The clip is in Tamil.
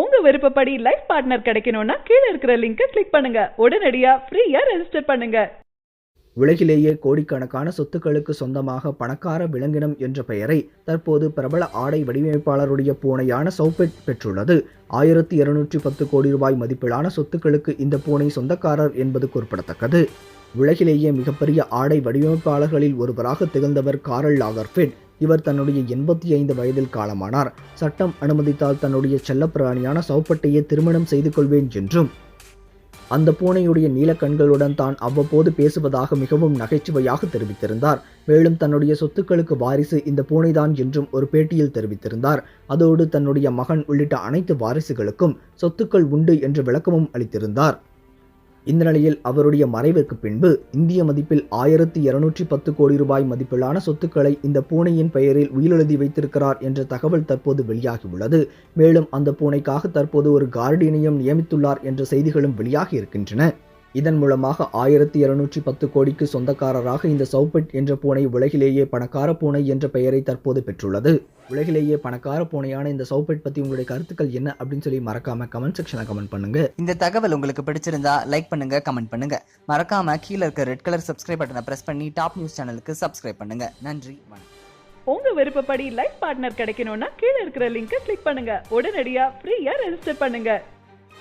உங்க விருப்பப்படி லைஃப் பார்ட்னர் கிடைக்கணும்னா கீழே இருக்கிற லிங்கை கிளிக் பண்ணுங்க. உடனடியா ஃப்ரீயா ரெஜிஸ்டர் பண்ணுங்க. உலகிலேயே கோடிக்கணக்கான சொத்துக்களுக்கு சொந்தமாக பணக்கார விலங்கினம் என்ற பெயரை தற்போது பிரபல ஆடை வடிவமைப்பாளருடைய பூனையான சௌபெட் பெற்றுள்ளது. ஆயிரத்தி இருநூற்றி பத்து கோடி ரூபாய் மதிப்பிலான சொத்துக்களுக்கு இந்த பூனை சொந்தக்காரர் என்பது குறிப்பிடத்தக்கது. உலகிலேயே மிகப்பெரிய ஆடை வடிவமைப்பாளர்களில் ஒருவராக திகழ்ந்தவர் காரல் லாகர்ஃபெட் இவர் தன்னுடைய எண்பத்தி ஐந்து வயதில் காலமானார். சட்டம் அனுமதித்தால் தன்னுடைய செல்லப்பிராணியான சௌப்பட்டையே திருமணம் செய்து கொள்வேன் என்றும் அந்த பூனையுடைய நீல கண்களுடன் தான் அவ்வப்போது பேசுவதாக மிகவும் நகைச்சுவையாக தெரிவித்திருந்தார். மேலும் தன்னுடைய சொத்துக்களுக்கு வாரிசு இந்த பூனைதான் என்றும் ஒரு பேட்டியில் தெரிவித்திருந்தார். அதோடு தன்னுடைய மகன் உள்ளிட்ட அனைத்து வாரிசுகளுக்கும் சொத்துக்கள் உண்டு என்று விளக்கமும் அளித்திருந்தார். இந்த நிலையில் அவருடைய மறைவிற்கு பின்பு இந்திய மதிப்பில் ஆயிரத்தி இருநூற்றி பத்து கோடி ரூபாய் மதிப்பிலான சொத்துக்களை இந்த பூனையின் பெயரில் உயிரெழுதி வைத்திருக்கிறார் என்ற தகவல் தற்போது வெளியாகியுள்ளது. மேலும் அந்த பூனைக்காக தற்போது ஒரு கார்டியனையும் நியமித்துள்ளார் என்ற செய்திகளும் வெளியாகி இருக்கின்றன. இதன் மூலமாக ஆயிரத்தி இருநூற்றி பத்து கோடிக்கு சொந்தக்காரராக இந்த சௌபெட் என்ற பூனை உலகிலேயே பணக்கார பூனை என்ற பெயரை தற்போது பெற்றுள்ளது. உலகிலேயே பணக்கார பூனையான இந்த சௌபெட் பத்தி உங்களுடைய கருத்துக்கள் என்ன அப்படின்னு சொல்லி மறக்காம கமெண்ட் செக்ஷன்ல கமெண்ட் பண்ணுங்க. இந்த தகவல் உங்களுக்கு பிடிச்சிருந்தா லைக் பண்ணுங்க கமெண்ட் பண்ணுங்க. மறக்காம கீழே இருக்க ரெட் கலர் சப்ஸ்கிரைப் பட்டனை பிரஸ் பண்ணி டாப் நியூஸ் சேனலுக்கு சப்ஸ்கிரைப் பண்ணுங்க. நன்றி உங்க விருப்பப்படி லைஃப் பார்ட்னர் கிடைக்கணும்னா கீழே இருக்கிற லிங்கை கிளிக் பண்ணுங்க. உடனடியா ஃப்ரீயா ரெஜிஸ்டர் பண்ணுங்க.